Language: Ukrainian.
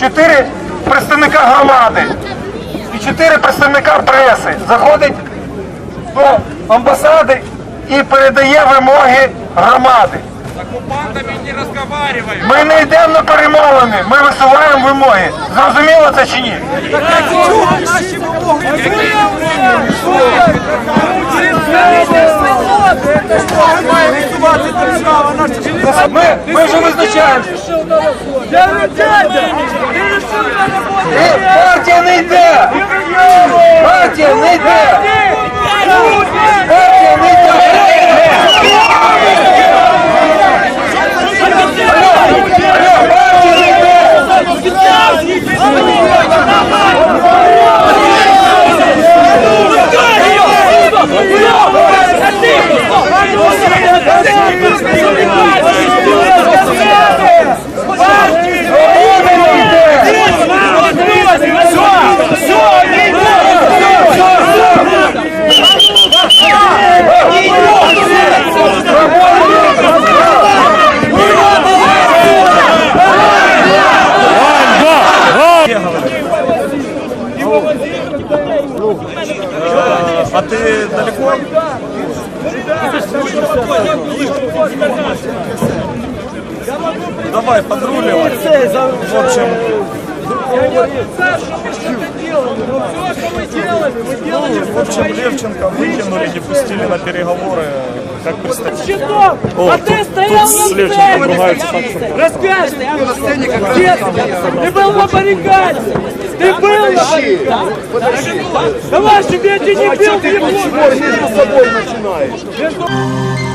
Чотири представника громади і чотири представника преси заходить до амбасади і передає вимоги громади. Ми не йдемо на перемовини, ми висуваємо вимоги. Зрозуміло це чи ні? Ми, ми вже визначаємо. роботі! Партія не йде! А ты далеко? Давай, подруливай. В общем, в общем, Левченко выкинули, не пустили на переговоры. Как представитель. О, а ты стоял тут с на Левченко сцене! ругаются так, что... Раскажешь, ты был на баррикаде! Ты был на баррикаде! Давай, чтобы я тебя не бил, не буду!